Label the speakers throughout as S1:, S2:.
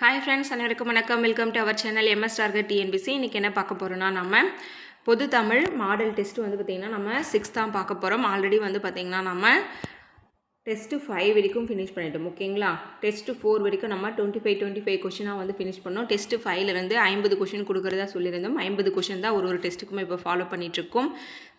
S1: Hi friends அனைவருக்கும் வணக்கம். Welcome to our channel MS target TNPSC இன்றைக்கி என்ன பார்க்க போகிறோம்னா நம்ம பொது தமிழ் மாடல் டெஸ்ட் வந்து பார்த்திங்கன்னா நம்ம சிக்ஸ் தான் பார்க்க போகிறோம் ஆல்ரெடி வந்து பார்த்திங்கன்னா நம்ம டெஸ்ட்டு ஃபைவ் வரைக்கும் ஃபினிஷ் பண்ணிட்டோம். ஓகேங்களா டெஸ்ட்டு ஃபோர் வரைக்கும் நம்ம டுவெண்ட்டி ஃபைவ் டுவெண்ட்டி ஃபைவ் கொஷினாக வந்து ஃபினிஷ் பண்ணோம். டெஸ்ட்டு ஃபைவ்லேருந்து ஐம்பது கொஷின் கொடுக்குறதா சொல்லியிருந்தோம். ஐம்பது கொஷின் தான் ஒரு ஒரு டெஸ்ட்டுக்குமே இப்போ ஃபாலோ பண்ணிகிட்ருக்கோம்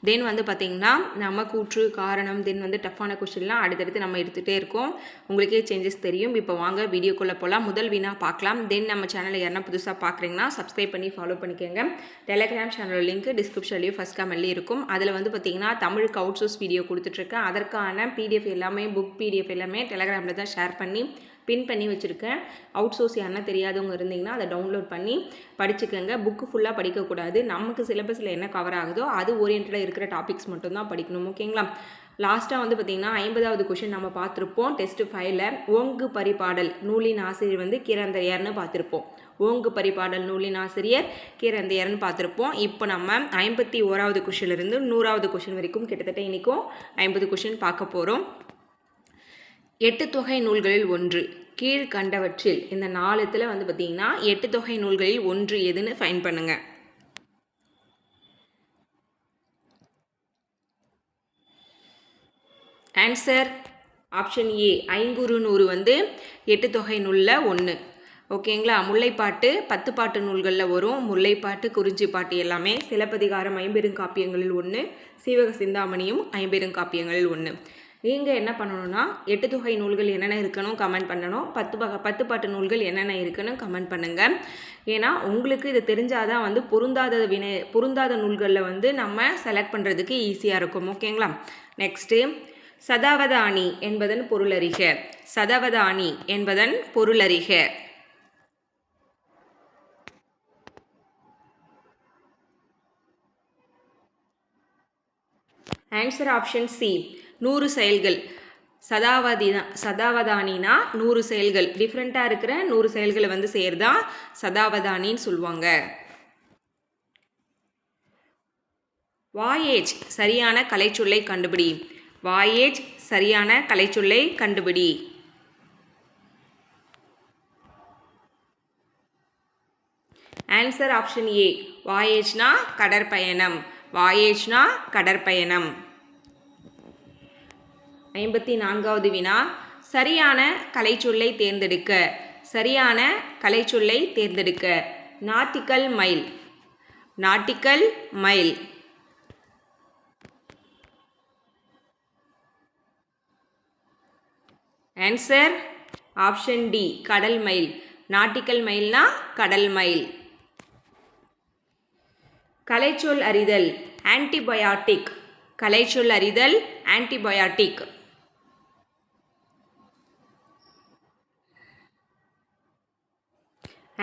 S1: தென் வந்து பார்த்திங்கன்னா நம்ம கூற்று காரணம் தென் வந்து டஃப்பான கொஷின்லாம் அடுத்தடுத்து நம்ம எடுத்துகிட்டே இருக்கோம். உங்களுக்கே சேஞ்சஸ் தெரியும். இப்போ வாங்க வீடியோக்குள்ளே போகலாம் முதல் வீணாக பார்க்கலாம். தென் நம்ம சேனலை யாருன்னா புதுசாக பார்க்குறீங்கன்னா சப்ஸ்கிரைப் பண்ணி ஃபாலோ பண்ணிக்கோங்க. டெலகிராம் சேனலில் லிங்க் டிஸ்கிரிப்ஷன்லேயும் ஃபஸ்ட் கமெண்ட்லேயும் இருக்கும். அதில் வந்து பார்த்திங்கன்னா தமிழுக்கு அவுட் சோர்ஸ் வீடியோ கொடுத்துட்ருக்கேன் அதற்கான பிடிஎஃப் எல்லாமே புக் பிடிஎஃப் எல்லாமே டெலகிராமில் தான் ஷேர் பண்ணி பின் பண்ணி வச்சுருக்கேன். அவுட் சோர்ஸ் யாருன்னா தெரியாதவங்க இருந்தீங்கன்னா அதை டவுன்லோட் பண்ணி படிச்சுக்கோங்க. புக்கு ஃபுல்லாக படிக்கக்கூடாது. நமக்கு சிலபஸில் என்ன கவர் ஆகுதோ அது ஓரியன்டாக இருக்கிற டாபிக்ஸ் மட்டும்தான் படிக்கணும். ஓகேங்களா லாஸ்ட்டாக வந்து பார்த்திங்கன்னா ஐம்பதாவது கொஷின் நம்ம பார்த்துருப்போம். டெஸ்ட் ஃபைவ்ல ஓங்கு பரிபாடல் நூலின் ஆசிரியர் வந்து கிரந்தையர்னு பார்த்துருப்போம். ஓங்கு பரிபாடல் நூலின் ஆசிரியர் கிரந்தையர்னு பார்த்துருப்போம். இப்போ நம்ம ஐம்பத்தி ஓராவது கொஷின்லேருந்து நூறாவது கொஷின் வரைக்கும் கிட்டத்தட்ட இன்றைக்கும் ஐம்பது கொஷின் பார்க்க போகிறோம் எட்டு தொகை நூல்களில் ஒன்று. கீழ்கண்டவற்றில் இந்த நாலுத்தில் வந்து பார்த்திங்கன்னா எட்டு தொகை நூல்களில் ஒன்று எதுன்னு ஃபைன் பண்ணுங்க. ஆன்சர் ஆப்ஷன் ஏ ஐங்குறு நூறு வந்து எட்டு தொகை நூலில் ஒன்று ஓகேங்களா முல்லைப்பாட்டு பத்து பாட்டு நூல்களில் வரும். முல்லைப்பாட்டு குறிஞ்சி பாட்டு எல்லாமே சிலப்பதிகாரம் ஐம்பெருங்காப்பியங்களில் ஒன்று சீவக சிந்தாமணியும் ஐம்பெருங்காப்பியங்களில் ஒன்று நீங்கள் என்ன பண்ணணும்னா எட்டு தொகை நூல்கள் என்னென்ன இருக்கணும் கமெண்ட் பண்ணணும். பத்து பக பத்து பாட்டு நூல்கள் என்னென்ன இருக்குன்னு கமெண்ட் பண்ணுங்கள் ஏன்னா உங்களுக்கு இது தெரிஞ்சாதான் வந்து பொருந்தாத வினை பொருந்தாத நூல்களில் வந்து நம்ம செலக்ட் பண்ணுறதுக்கு ஈஸியாக இருக்கும். ஓகேங்களா நெக்ஸ்ட்டு சதாவதானி என்பதன் பொருளறிக. சதாவதானி என்பதன் பொருளறிக. ஆன்சர் ஆப்ஷன் சி நூறு செயல்கள். சதாவதினா சதாவதானினா நூறு செயல்கள். டிஃப்ரெண்ட்டாக இருக்கிற நூறு செயல்களை வந்து செய்கிறதான் சதாவதானின்னு சொல்லுவாங்க. வாயேஜ் சரியான கலைச்சொல்லை கண்டுபிடி. வாயேஜ் சரியான கலைச்சொல்லை கண்டுபிடி. ஆன்சர் ஆப்ஷன் ஏ வாயேஜ்னா கடற்பயணம். வாயேஜ்னா கடற்பயணம். ஐம்பத்தி நான்காவது வினா. சரியான கலைச்சொல்லை தேர்ந்தெடுக்க. சரியான கலைச்சொல்லை தேர்ந்தெடுக்க. Nautical mile nautical mile answer option D கடல் மைல் நாட்டிக்கல் மைல்னா கடல் மைல் கலைச்சொல் அறிதல் ஆன்டிபயாட்டிக் கலைச்சொல் அறிதல் ஆன்டிபயாட்டிக்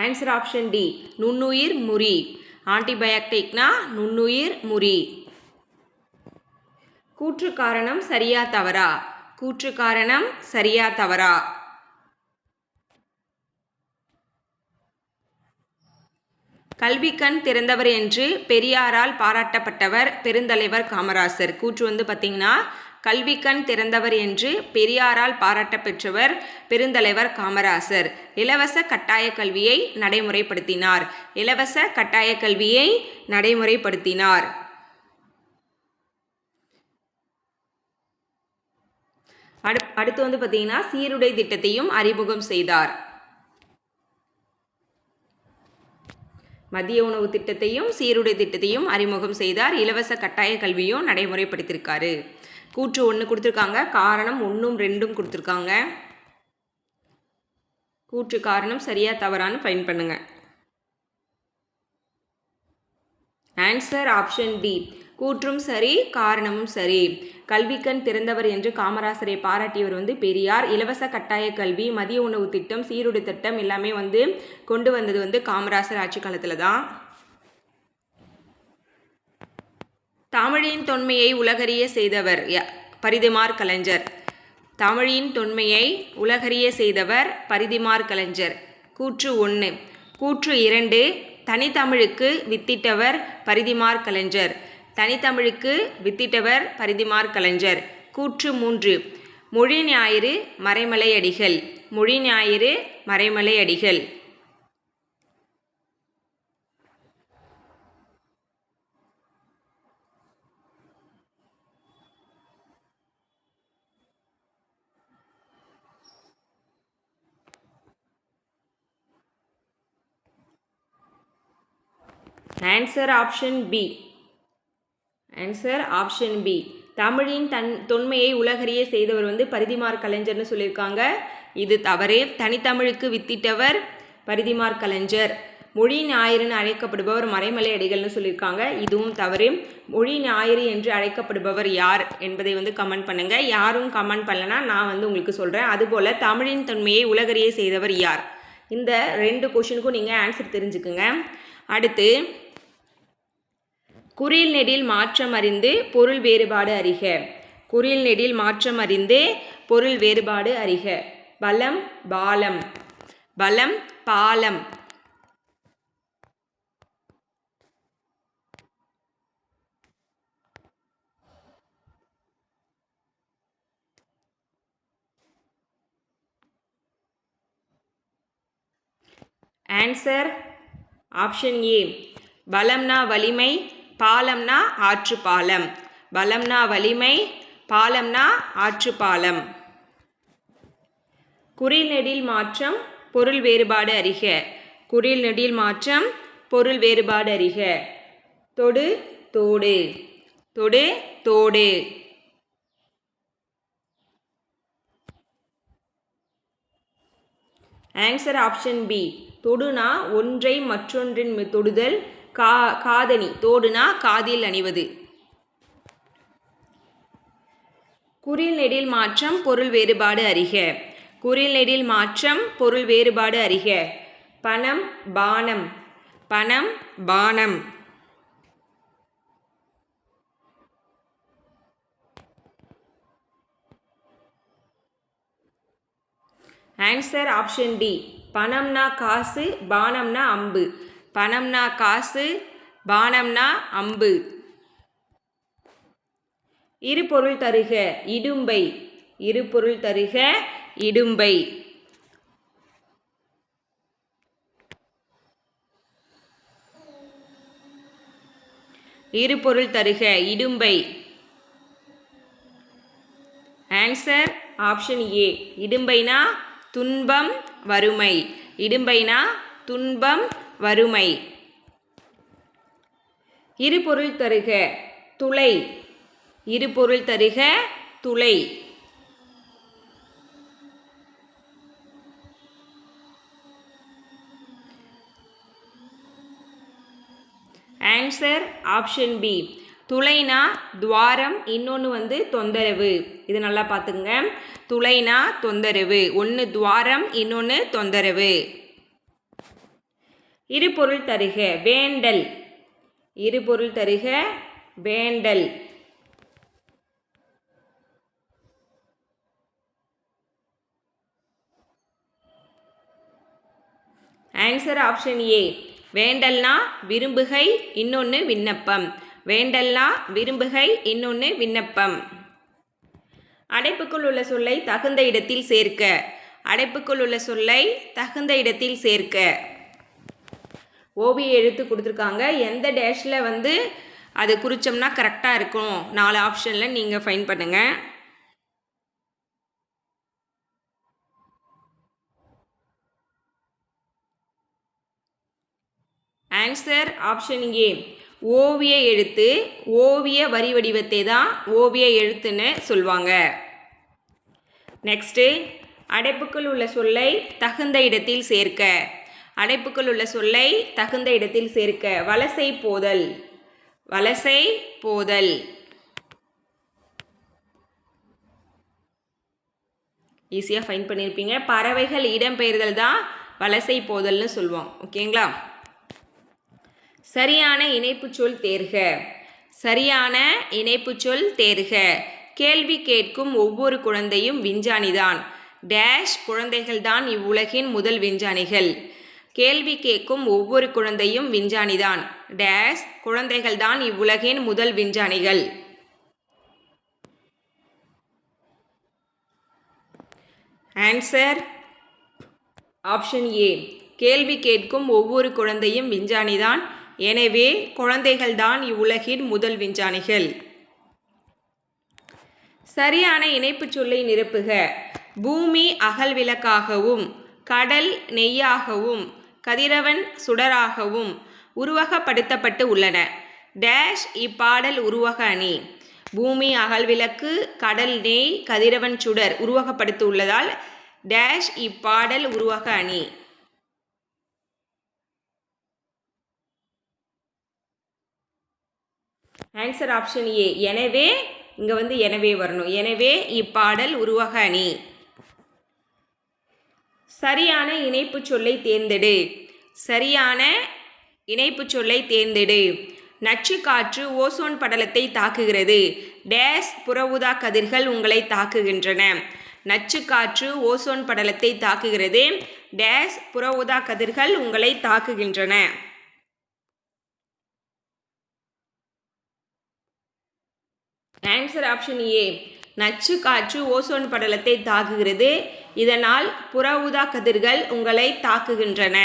S1: ஆன்சர் ஆப்ஷன் டி நுண்ணுயிர் முறி. ஆன்டிபயாட்டிக்னா நுண்ணுயிர் முறி. கூற்று காரணம் சரியா தவறா? கூற்று காரணம் சரியா தவறா? கல்வி கண் திறந்தவர் என்று பெரியாரால் பாராட்டப்பட்டவர் பெருந்தலைவர் காமராசர். கூற்று வந்து பார்த்திங்கன்னா கல்விக்கண் திறந்தவர் என்று பெரியாரால் பாராட்ட பெற்றவர் பெருந்தலைவர் காமராசர். இலவச கட்டாய கல்வியை நடைமுறைப்படுத்தினார். இலவச கட்டாய கல்வியை நடைமுறைப்படுத்தினார். அடு அடுத்து வந்து பார்த்தீங்கன்னா சீருடை திட்டத்தையும் அறிமுகம் செய்தார். மதிய உணவு திட்டத்தையும் சீருடை திட்டத்தையும் அறிமுகம் செய்தார். இலவச கட்டாய கல்வியும் நடைமுறைப்படுத்தியிருக்காரு. கூற்று ஒன்று கொடுத்துருக்காங்க. காரணம் ஒன்றும் ரெண்டும் கொடுத்துருக்காங்க. கூற்று காரணம் சரியாக தவறான்னு ஃபைன் பண்ணுங்கள் ஆன்சர் ஆப்ஷன் டி கூற்றும் சரி காரணமும் சரி. கல்விக்கண் திறந்தவர் என்று காமராசரை பாராட்டியவர் வந்து பெரியார். இலவச கட்டாய கல்வி மதிய உணவு திட்டம் சீருடை திட்டம் எல்லாமே வந்து கொண்டு வந்தது வந்து காமராசர் ஆட்சி காலத்தில் தான் தமிழின் தொன்மையை உலகறிய செய்தவர் பரிதிமார் கலைஞர். தமிழின் தொன்மையை உலகறிய செய்தவர் பரிதிமார் கலைஞர். கூற்று ஒன்று கூற்று இரண்டு. தனித்தமிழுக்கு வித்திட்டவர் பரிதிமார் கலைஞர். தனித்தமிழுக்கு வித்திட்டவர் பரிதிமார் கலைஞர். கூற்று மூன்று. மொழி ஞாயிறு மறைமலை அடிகள். மொழி ஞாயிறு Maraimalai Adigal. Answer option B answer option B தமிழின் தன் தொன்மையை உலகறிய செய்தவர் வந்து பரிதிமார் கலைஞர்னு சொல்லியிருக்காங்க. இது தவறு. தனித்தமிழுக்கு வித்திட்டவர் பரிதிமார் கலைஞர். மொழி ஞாயிறுன்னு அழைக்கப்படுபவர் மறைமலை அடிகள்னு சொல்லியிருக்காங்க. இதுவும் தவறு. மொழி ஞாயிறு என்று அழைக்கப்படுபவர் யார் என்பதை வந்து கமெண்ட் பண்ணுங்க. யாரும் கமெண்ட் பண்ணலன்னா நான் வந்து உங்களுக்கு சொல்கிறேன் அதுபோல் தமிழின் தொன்மையை உலகறிய செய்தவர் யார்? இந்த ரெண்டு கொஷினுக்கும் நீங்கள் ஆன்சர் தெரிஞ்சுக்குங்க. அடுத்து குறில் நெடில் மாற்றம் அறிந்து பொருள் வேறுபாடு அறிக. குறில் நெடில் மாற்றம் அறிந்து பொருள் வேறுபாடு அறிக. பலம் பாலம். பலம் பாலம். ஆன்சர் ஆப்ஷன் ஏ பலம்னா வலிமை பாலம்னா ஆற்று பாலம் பலம்னா வலிமை பாலம்னா ஆற்று பாலம் குறில் நெடில் மாற்றம் பொருள் வேறுபாடு அறிக. குறில் நெடில் மாற்றம் பொருள் வேறுபாடு அறிக. தொடு தோடு. தொடு தோடு. ஆன்சர் ஆப்ஷன் பி தொடுனா ஒன்றை மற்றொன்றின் தொடுதல் கா காதணி. தோடுனா காதில் அணிவது. குறில் நெடில் மாற்றம் பொருள் வேறுபாடு அறிக. குறில் நெடில் மாற்றம் பொருள் வேறுபாடு அறிக. பணம் பானம். பணம் பானம். ஆன்சர் ஆப்ஷன் டி பணம்னா காசு பானம்னா அம்பு. பணம்னா காசு பானம்னா அம்பு. இரு பொருள் தருக இடும்பை. இரு பொருள் தருக இடும்பை. இரு பொருள் தருக இடும்பை. ஆன்சர் ஆப்ஷன் ஏ இடும்பைனா துன்பம் வறுமை. இடும்பைனா துன்பம் வறுமை. இரு பொருள் தருக துளை. இரு பொருள் தருக துளை. ஆன்சர் ஆப்ஷன் பி துளைனா துவாரம் இன்னொன்று வந்து தொந்தரவு. இது நல்லா பார்த்துங்க துளைனா தொந்தரவு. ஒன்று துவாரம் இன்னொன்று தொந்தரவு. இருபொருள் தருக வேண்டல். இருபொருள் தருக வேண்டல். ஆன்சர் ஆப்ஷன் ஏ வேண்டல்னா விரும்புகை இன்னொன்று விண்ணப்பம். வேண்டல்னா விரும்புகை இன்னொன்று விண்ணப்பம். அடைப்புக்குள் உள்ள சொல்லை தகுந்த இடத்தில் சேர்க்க. அடைப்புக்குள் உள்ள சொல்லை தகுந்த இடத்தில் சேர்க்க. ஓவிய எழுத்து கொடுத்துருக்காங்க. எந்த டேஷில் வந்து அது குறித்தோம்னா கரெக்டாக இருக்கும். நாலு ஆப்ஷனில் நீங்கள் ஃபைன் பண்ணுங்கள் ஆன்சர் ஆப்ஷன் ஏ ஓவிய எழுத்து ஓவிய வரி வடிவத்தை தான் ஓவிய எழுத்துன்னு சொல்லுவாங்க. நெக்ஸ்ட்டு அடைப்புக்குள் உள்ள சொல்லை தகுந்த இடத்தில் சேர்க்க. அடைப்புக்குள் உள்ள சொல்லை தகுந்த இடத்தில் சேர்க்க. வலசை போதல். வலசை போதல். ஈஸியாக ஃபைன் பண்ணியிருப்பீங்க பறவைகள் இடம்பெயர்தல் தான் வலசை போதல்னு சொல்லுவோம். ஓகேங்களா? சரியான இணைப்புச் சொல் தேர்க. சரியான இணைப்புச் சொல் தேர்க. கேள்வி கேட்கும் ஒவ்வொரு குழந்தையும் விஞ்ஞானிதான். டேஷ் குழந்தைகள்தான் இவ்வுலகின் முதல் விஞ்ஞானிகள். கேள்வி கேட்கும் ஒவ்வொரு குழந்தையும் விஞ்ஞானிதான். டேஷ் குழந்தைகள்தான் இவ்வுலகின் முதல் விஞ்ஞானிகள். Answer option A. கேள்வி கேட்கும் ஒவ்வொரு குழந்தையும் விஞ்ஞானிதான். எனவே குழந்தைகள்தான் இவ்வுலகின் முதல் விஞ்ஞானிகள். சரியான இணைப்புச் சொல்லை நிரப்புக. பூமி அகல் விளக்காகவும் கடல் நெய்யாகவும் கதிரவன் சுடராகவும் உருவகப்படுத்தப்பட்டு உள்ளன. டேஷ் இப்பாடல் உருவக அணி. பூமி அகல்விளக்கு கடல் நெய் கதிரவன் சுடர் உருவகப்படுத்த உள்ளதால் டேஷ் இப்பாடல் உருவக அணி. Answer option A. எனவே இங்கே வந்து எனவே வரணும். எனவே இப்பாடல் உருவக அணி. சரியான இணைப்பு சொல்லை தேர்ந்தெடு. சரியான இணைப்பு சொல்லை தேர்ந்தெடு. நச்சு காற்று ஓசோன் படலத்தை தாக்குகிறது. டேஸ் புற ஊதா கதிர்கள் உங்களை தாக்குகின்றன. நச்சு காற்று ஓசோன் படலத்தை தாக்குகிறது. டேஸ் புற ஊதா கதிர்கள் உங்களை தாக்குகின்றன. ஆன்சர் ஆப்ஷன் ஏ நச்சு காற்று ஓசோன் படலத்தை தாக்குகிறது. இதனால் புற ஊதா கதிர்கள் உங்களை தாக்குகின்றன.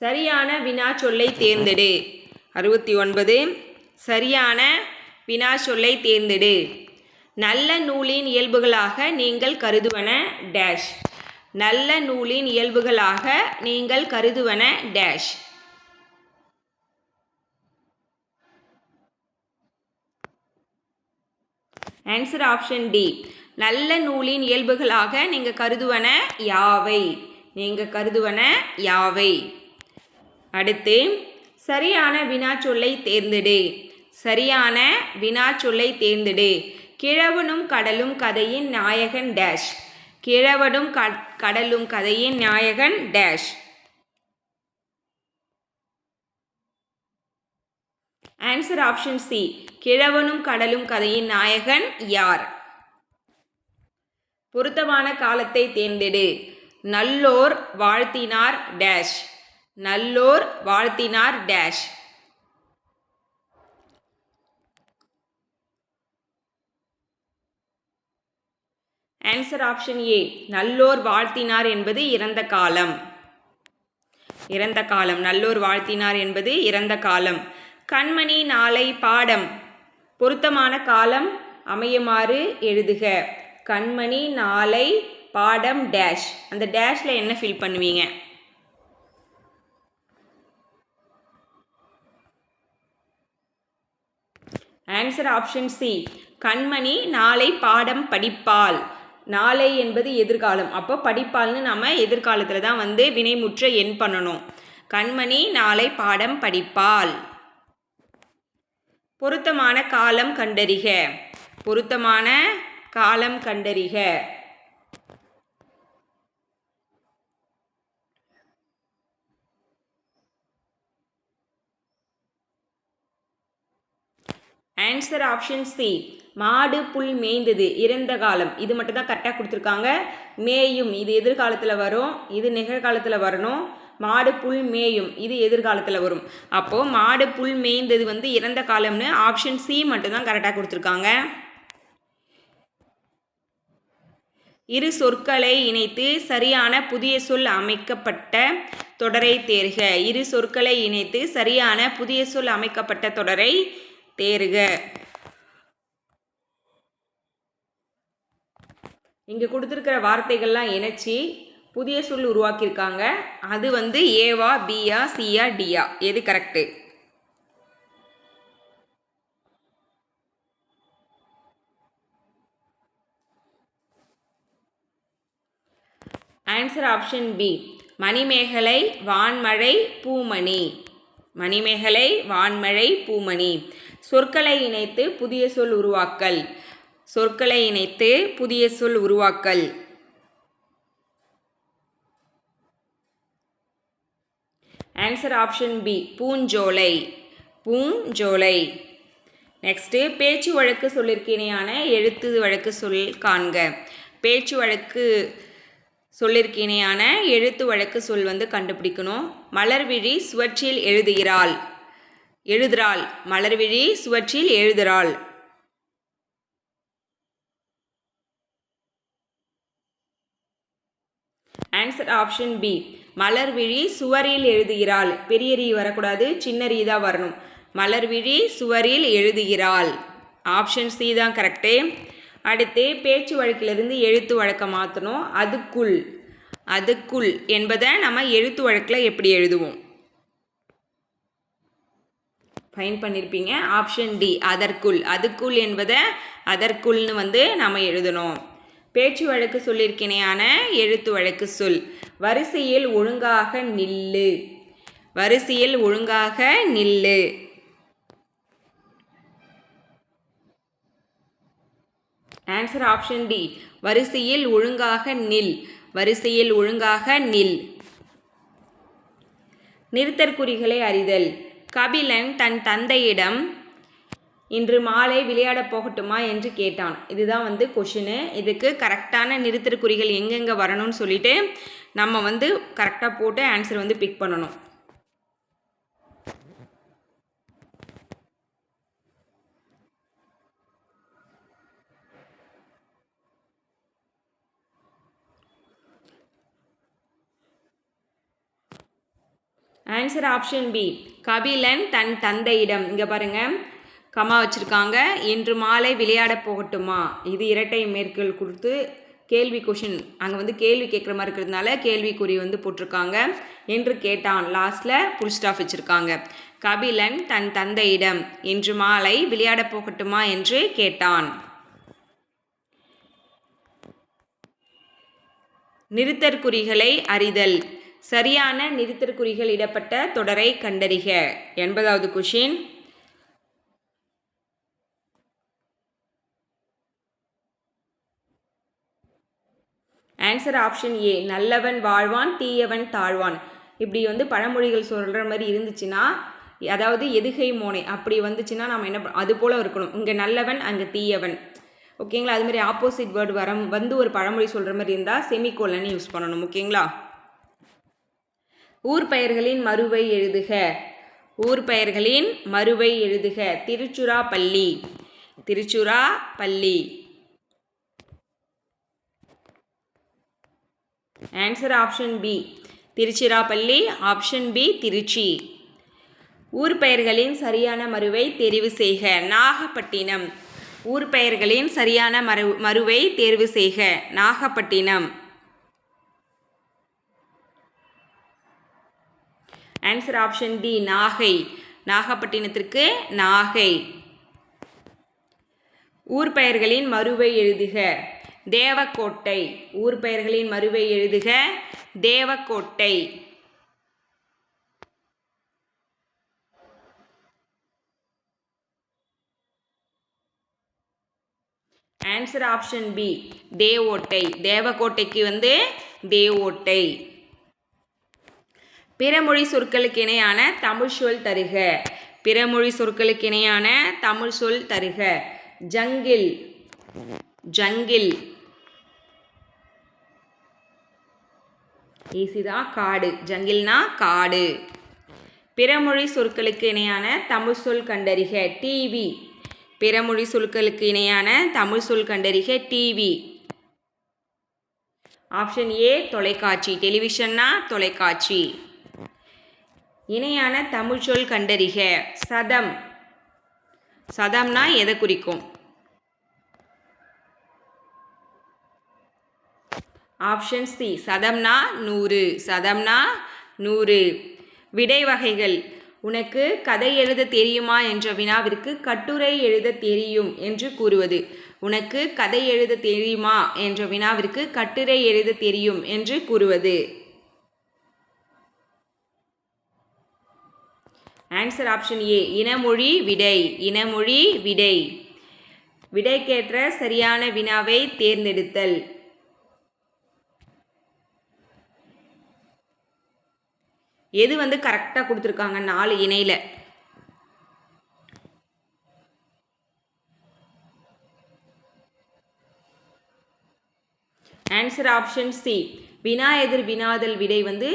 S1: சரியான வினா சொல்லை தேர்ந்தெடு. அறுபத்தி ஒன்பது சரியான வினா சொல்லை தேர்ந்தெடு. நல்ல நூலின் இயல்புகளாக நீங்கள் கருதுவன டேஷ் நல்ல நூலின் இயல்புகளாக நீங்கள் கருதுவன டேஷ் ஆன்சர் ஆப்ஷன் டி நல்ல நூலின் இயல்புகளாக நீங்கள் கருதுவன யாவை? நீங்கள் கருதுவன யாவை? அடுத்து சரியான வினாச்சொல்லை தேர்ந்தெடு. சரியான வினாச்சொல்லை தேர்ந்தெடு. கிழவனும் கடலும் கதையின் நாயகன் டேஷ் கிழவனும் க- கடலும் கதையின் நாயகன் டேஷ் ஆன்சர் ஆப்ஷன் சி கிழவனும் கடலும் கதையின் நாயகன் யார்? பொருத்தமான காலத்தை தேர்ந்தெடு. நல்லோர் வாழ்த்தினார் டேஷ் நல்லோர் வாழ்த்தினார் டேஷ் ஆன்சர் ஆப்ஷன் ஏ நல்லோர் வாழ்த்தினார் என்பது இறந்த காலம். இறந்த காலம். நல்லோர் வாழ்த்தினார் என்பது இறந்த காலம். கண்மணி நாளை பாடம். பொருத்தமான காலம் அமையுமாறு எழுதுக. கண்மணி நாளை பாடம் டேஷ் அந்த டேஷில் என்ன ஃபில் பண்ணுவீங்க? ஆன்சர் ஆப்ஷன் சி கண்மணி நாளை பாடம் படிப்பாள். நாளை என்பது எதிர்காலம். அப்போ படிப்பாள்னு நம்ம எதிர்காலத்தில் தான் வந்து வினைமுற்ற எண் பண்ணணும். கண்மணி நாளை பாடம் படிப்பாள். பொருத்தமான காலம் கண்டறிக. பொருத்தமான காலம் கண்டறிக. ஆன்சர் ஆப்ஷன் சி மாடு புல் மேய்ந்தது இறந்த காலம். இது மட்டும் தான் கரெக்டாக கொடுத்துருக்காங்க. மேயும் இது எதிர்காலத்தில் வரும். இது நிகழ்காலத்தில் வரணும். மாடு புல் மேயும். இது எதிர்காலத்தில் வரும். அப்போது மாடு புல் மேய்ந்தது வந்து இறந்த காலம்னு ஆப்ஷன் சி மட்டும்தான் கரெக்டாக கொடுத்துருக்காங்க. இரு சொற்களை இணைத்து சரியான புதிய சொல் அமைக்கப்பட்ட தொடரை தேர்க. இரு சொற்களை இணைத்து சரியான புதிய சொல் அமைக்கப்பட்ட தொடரை தேர்க. இங்கே கொடுத்துருக்கிற வார்த்தைகள்லாம் இணைச்சி புதிய சொல் உருவாக்கியிருக்காங்க. அது வந்து ஏவா பியா சியா டியா. எது correct answer option B Manimekalai வான்மழை பூமணி. மணிமேகலை வான்மழை பூமணி. சொற்களை இணைத்து புதிய சொல் உருவாக்கல். சொற்களை இணைத்து புதிய சொல் உருவாக்கல். ஆன்சர் ஆப்ஷன் பி பூஞ்சோலை. பூஞ்சோலை. நெக்ஸ்ட்டு பேச்சு வழக்கு சொல்லிருக்கிணையான எழுத்து வழக்கு சொல் காண்க. பேச்சு வழக்கு சொல்லிருக்கிணையான எழுத்து வழக்கு சொல் வந்து கண்டுபிடிக்கணும். மலர்விழி சுவற்றில் எழுதுகிறாள். எழுதுறாள். மலர்விழி சுவற்றில் எழுதுறாள். ஆன்சர் ஆப்ஷன் பி மலர்விழி சுவரில் எழுதுகிறாள். பெரிய ரீ வரக்கூடாது சின்ன ரீ தான் வரணும். மலர்விழி சுவரில் எழுதுகிறாள். ஆப்ஷன் சி தான் கரெக்டு அடுத்து பேச்சு வழக்கிலிருந்து எழுத்து வழக்க மாற்றணும். அதுக்குள் அதுக்குள் என்பதை நம்ம எழுத்து வழக்கில் எப்படி எழுதுவோம்? ஃபைன் பண்ணியிருப்பீங்க ஆப்ஷன் டி அதற்குள். அதுக்குள் என்பதை அதற்குள்னு வந்து நம்ம எழுதணும். பேச்சு வழக்கு சொல்லியிருக்கினையான எழுத்து வழக்கு சொல். வரிசையில் ஒழுங்காக நில்லு. வரிசையில் ஒழுங்காக நில்லு. ஆன்சர் ஆப்ஷன் டி வரிசையில் ஒழுங்காக நில். வரிசையில் ஒழுங்காக நில். நிறுத்தற்குறிகளை அறிதல். கபிலன் தன் தந்தையிடம் இன்று மாலை விளையாடப் போகட்டுமா என்று கேட்டான். இதுதான் வந்து கொஷினு இதுக்கு கரெக்டான நிறுத்தற்குறிகள் எங்கெங்கே வரணும்னு சொல்லிட்டு நம்ம வந்து கரெக்டாக போட்டு ஆன்சர் வந்து பிக் பண்ணணும். ஆன்சர் ஆப்ஷன் பி கபிலன் தன் தந்தையிடம். இங்கே பாருங்க. கமா வச்சுருக்காங்க. இன்று மாலை விளையாட போகட்டுமா? இது இரட்டை மேற்கோள் கொடுத்து கேள்வி கொஷின் அங்கே வந்து கேள்வி கேட்குற மாதிரி இருக்கிறதுனால கேள்விக்குறி வந்து போட்டிருக்காங்க. என்று கேட்டான். லாஸ்ட்டில் புல் ஸ்டாஃப் வச்சுருக்காங்க. கபிலன் தன் தந்தையிடம் இன்று மாலை விளையாடப் போகட்டுமா? என்று கேட்டான். நிறுத்தற்குறிகளை அறிதல். சரியான நிறுத்தற்குறிகள் இடப்பட்ட தொடரை கண்டறிக. எண்பதாவது கொஷின் ஆன்சர் ஆப்ஷன் ஏ நல்லவன் வாழ்வான் தீயவன் தாழ்வான். இப்படி வந்து பழமொழிகள் சொல்கிற மாதிரி இருந்துச்சுன்னா அதாவது எதுகை மோனை அப்படி வந்துச்சுன்னா நம்ம என்ன அது போல் இருக்கணும். இங்கே நல்லவன் அங்கே தீயவன். ஓகேங்களா? அது மாதிரி ஆப்போசிட் வேர்டு வர வந்து ஒரு பழமொழி சொல்கிற மாதிரி இருந்தால் செமிகோலன் யூஸ் பண்ணணும். ஓகேங்களா? ஊர் பெயர்களின் மறுவை எழுதுக. ஊர் பெயர்களின் மறுவை எழுதுக. Tiruchirappalli Tiruchirappalli answer option B Tiruchirappalli. Option B Trichy. ஊர் பெயர்களின் சரியான மறுவை தெரிவு செய்க. நாகப்பட்டினம். ஊர் பெயர்களின் சரியான மறு மறுவை தேர்வு செய்க. Nagapattinam. Answer option D Nagai. நாகப்பட்டினத்திற்கு Nagai. ஊர் பெயர்களின் மறுவை எழுதுக. தேவக்கோட்டை. ஊர் பெயர்களின் மறுவை எழுதுக. Devakottai. Answer option B Devottai. தேவக்கோட்டைக்கு வந்து தேவோட்டை. பிறமொழி சொற்களுக்கு இணையான தமிழ் சொல் தருக. பிறமொழி சொற்களுக்கு இணையான தமிழ் சொல் தருக. ஜங்கில். ஜங்கில். ஈஸிதான் காடு. ஜங்கில்னா காடு. பிறமொழி சொற்களுக்கு இணையான தமிழ் சொல் கண்டறிக டிவி பிறமொழி சொற்களுக்கு இணையான தமிழ் சொல் கண்டறிக டிவி ஆப்ஷன் ஏ தொலைக்காட்சி. டெலிவிஷன்னா தொலைக்காட்சி. இணையான தமிழ் சொல் கண்டறிக சதம். சதம்னா எதை குறிக்கும்? ஆப்ஷன் சி சதம்னா நூறு சதம்னா நூறு. விடை வகைகள். உனக்கு கதை எழுத தெரியுமா என்ற வினாவிற்கு கட்டுரை எழுத தெரியும் என்று கூறுவது. உனக்கு கதை எழுத தெரியுமா என்ற வினாவிற்கு கட்டுரை எழுத தெரியும் என்று கூறுவது. ஆன்சர் ஆப்ஷன் ஏ இனமொழி விடை இனமொழி விடை. விடைக்கேற்ற சரியான வினாவை தேர்ந்தெடுத்தல். எது வந்து கரெக்டாக கொடுத்துருக்காங்க நாலு இணையில்? ஆன்சர் ஆப்ஷன் சி வினா எதிர் வினாதல் விடை வந்து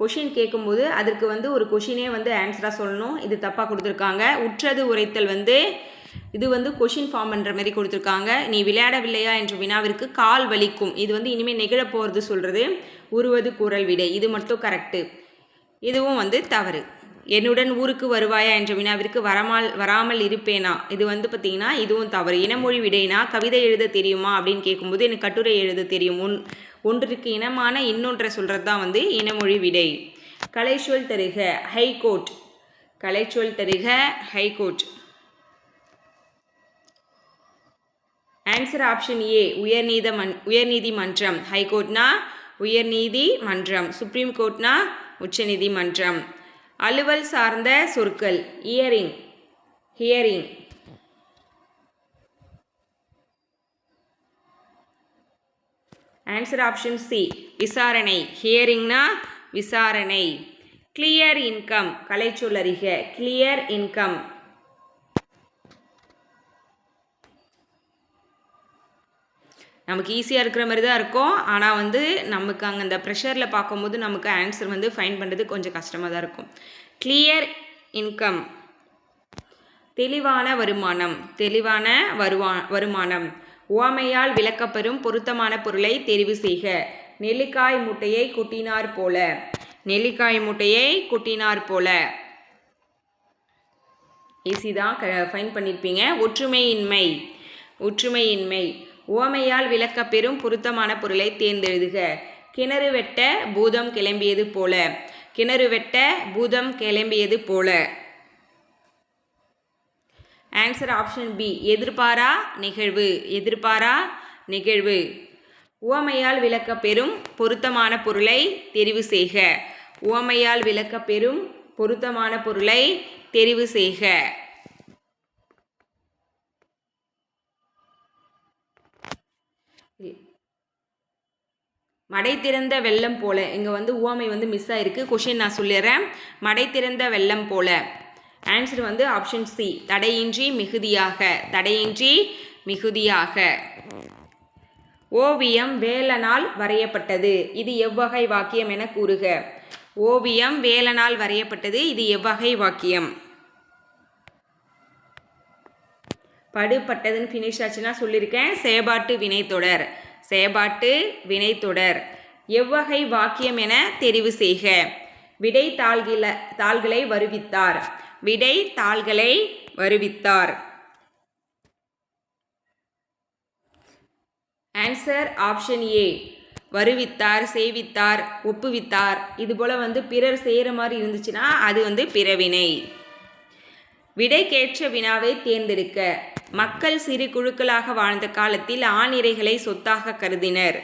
S1: கொஷின் கேட்கும்போது அதற்கு வந்து ஒரு கொஷினே வந்து ஆன்சராக சொல்லணும். இது தப்பாக கொடுத்துருக்காங்க. உற்றது உரைத்தல் வந்து இது வந்து கொஷின் ஃபார்ம் பண்ணுற மாதிரி கொடுத்துருக்காங்க. நீ விளையாடவில்லையா என்ற வினாவிற்கு கால் வலிக்கும். இது வந்து இனிமேல் நெகிழப் போகிறது சொல்கிறது உருவது குரல் விடை. இது மட்டும் கரெக்டு இதுவும் வந்து தவறு. என்னுடன் ஊருக்கு வருவாயா என்ற வினாவிற்கு வரமால் வராமல் இருப்பேனா? இது வந்து பார்த்திங்கன்னா இதுவும் தவறு. இனமொழி விடைனா கவிதை எழுத தெரியுமா அப்படின்னு கேட்கும்போது எனக்கு கட்டுரை எழுத தெரியும். ஒன் ஒன்றிற்கு இனமான இன்னொன்றை சொல்கிறது தான் வந்து இனமொழி விடை. கலைச்சொல் தருக ஹைகோர்ட். கலைச்சொல் தருக high court. Answer option A உயர்நீத மன் உயர்நீதிமன்றம் ஹைகோர்ட்னா உயர்நீதிமன்றம் சுப்ரீம் கோர்ட்னா உச்சநீதிமன்றம். அலுவல் சார்ந்த சொற்கள். Hearing hearing answer option C விசாரணை. ஹியரிங்னா விசாரணை. கிளியர் இன்கம் கலைச்சொல்லறிக கிளியர் இன்கம் நமக்கு ஈஸியாக இருக்கிற மாதிரி தான் இருக்கும். ஆனால் வந்து நமக்கு அங்கே அந்த ப்ரெஷரில் பார்க்கும்போது நமக்கு ஆன்சர் வந்து ஃபைன் பண்ணுறது கொஞ்சம் கஷ்டமாக தான் இருக்கும். கிளியர் இன்கம் தெளிவான வருமானம். தெளிவான வருவா வருமானம். ஓமையால் விளக்கப்பெறும் பொருத்தமான பொருளை தெரிவு செய்க. நெல்லிக்காய் மூட்டையை குட்டினார் போல. நெல்லிக்காய் மூட்டையை குட்டினார் போல. ஈஸி தான் க ஃபைன் பண்ணியிருப்பீங்க ஒற்றுமையின்மை. ஒற்றுமையின்மை. உவமையால் விளக்கப்பெறும் பொருத்தமான பொருளை தேர்ந்தெழுதுக. கிணறு வெட்ட பூதம் கிளம்பியது போல. கிணறு வெட்ட பூதம் கிளம்பியது போல. ஆன்சர் ஆப்ஷன் பி எதிர்பாரா நிகழ்வு. எதிர்பாரா நிகழ்வு. உவமையால் விளக்கப்பெறும் பொருத்தமான பொருளை தெரிவு செய்க. உவமையால் விளக்கப்பெறும் பொருத்தமான பொருளை தெரிவு செய்க. மடை திறந்த வெள்ளம் போல. இங்கே வந்து உவமை வந்து மிஸ் ஆயிருக்கு. கொஷின் நான் சொல்லிடுறேன். மடை திறந்த வெள்ளம் போல. ஆன்சர் வந்து ஆப்ஷன் சி தடையின்றி மிகுதியாக. தடையின்றி மிகுதியாக. ஓவியம் வேலனால் வரையப்பட்டது. இது எவ்வகை வாக்கியம் என கூறுக. ஓவியம் வேலனால் வரையப்பட்டது. இது எவ்வகை வாக்கியம். படுபட்டதுன்னு ஃபினிஷ் ஆச்சுன்னா சொல்லியிருக்கேன். செயபாட்டு வினைத்தொடர் செயபாட்டு வினைத்தொடர் எவ்வகை வாக்கியம் என தெரிவு செய்க. விடை தாள்கில தாள்களை வருவித்தார். விடை தாள்களை வருவித்தார். ஆன்சர் ஆப்ஷன் ஏ வருவித்தார் செய்வித்தார் ஒப்புவித்தார். இதுபோல் வந்து பிறர் செய்கிற மாதிரி இருந்துச்சுன்னா அது வந்து பிறவினை. விடைக்கேற்ற வினாவை தேர்ந்தெடுக்க. மக்கள் சிறு குழுக்களாக வாழ்ந்த காலத்தில் ஆணிரைகளை சொத்தாக கருதினர்.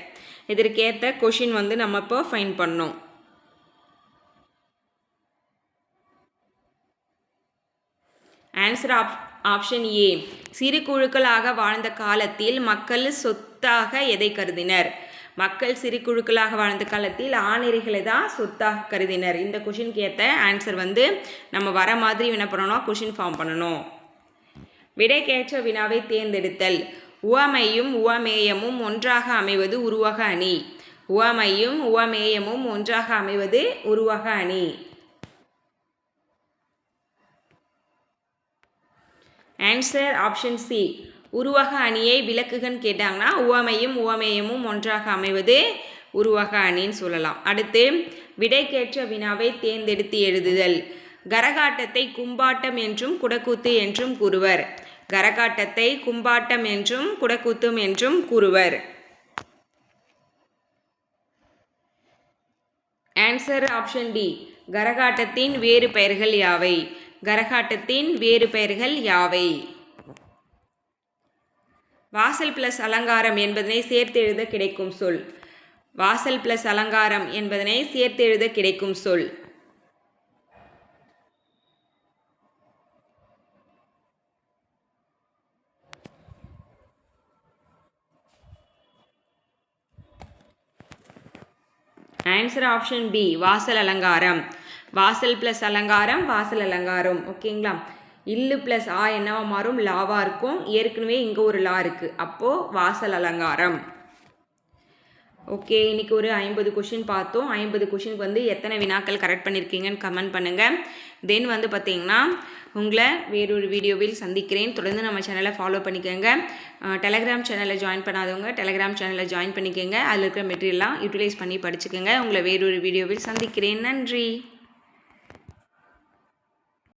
S1: இதற்கேற்ற கொஷின் வந்து நம்ம இப்போ ஃபைன் பண்ணோம். ஆன்சர் ஆப் ஆப்ஷன் ஏ சிறு குழுக்களாக வாழ்ந்த காலத்தில் மக்கள் சொத்தாக எதை கருதினர்? மக்கள் சிறு குழுக்களாக வாழ்ந்த காலத்தில் ஆணிரைகளை தான் சொத்தாக கருதினர். இந்த கொஷினுக்கு ஏற்ற ஆன்சர் வந்து நம்ம வர மாதிரி என்ன பண்ணணும்? கொஷின் ஃபார்ம் பண்ணணும். விடைக்கேற்ற வினாவை தேர்ந்தெடுத்தல். உவமையும் உவமேயமும் ஒன்றாக அமைவது உருவக அணி. உவமையும் உவமேயமும் ஒன்றாக அமைவது உருவக அணி. ஆன்சர் ஆப்ஷன் சி உருவக அணியை விளக்குகன்னு கேட்டாங்கன்னா உவமையும் உவமேயமும் ஒன்றாக அமைவது உருவக அணின்னு சொல்லலாம். அடுத்து விடைக்கேற்ற வினாவை தேர்ந்தெடுத்து எழுதுதல். கரகாட்டத்தை கும்பாட்டம் என்றும் குடக்கூத்து என்றும் கூறுவர். கரகாட்டத்தை கும்பாட்டம் என்றும் குடக்கூத்தும் என்றும் கூறுவர். ஆன்சர் ஆப்ஷன் டி கரகாட்டத்தின் வேறு பெயர்கள் யாவை? கரகாட்டத்தின் வேறு பெயர்கள் யாவை? வாசல் பிளஸ் அலங்காரம் என்பதனை சேர்த்து எழுத கிடைக்கும் சொல். வாசல் பிளஸ் அலங்காரம் என்பதனை சேர்த்து எழுத கிடைக்கும் சொல். ஆன்சர் ஆப்ஷன் பி வாசல் அலங்காரம். வாசல் ப்ளஸ் அலங்காரம் வாசல் அலங்காரம். ஓகேங்களா இல்லு ப்ளஸ் ஆ என்னவா மாறும்? லாவாக இருக்கும். ஏற்கனவே இங்கே ஒரு லா இருக்குது அப்போது வாசல் அலங்காரம். ஓகே இன்றைக்கி ஒரு ஐம்பது கொஷின் பார்த்தோம். ஐம்பது கொஷினுக்கு வந்து எத்தனை வினாக்கள் கரெக்ட் பண்ணியிருக்கீங்கன்னு கமெண்ட் பண்ணுங்கள் தென் வந்து பார்த்தீங்கன்னா உங்களை வேறொரு வீடியோவில் சந்திக்கிறேன். தொடர்ந்து நம்ம சேனலை ஃபாலோ பண்ணிக்கோங்க. டெலகிராம் சேனலில் ஜாயின் பண்ணாதவங்க டெலகிராம் சேனலில் ஜாயின் பண்ணிக்கோங்க. அதில் இருக்கிற மெட்டீரியல்லாம் யூட்டிலைஸ் பண்ணி படிச்சுக்கோங்க. உங்களை வேறொரு வீடியோவில் சந்திக்கிறேன். நன்றி.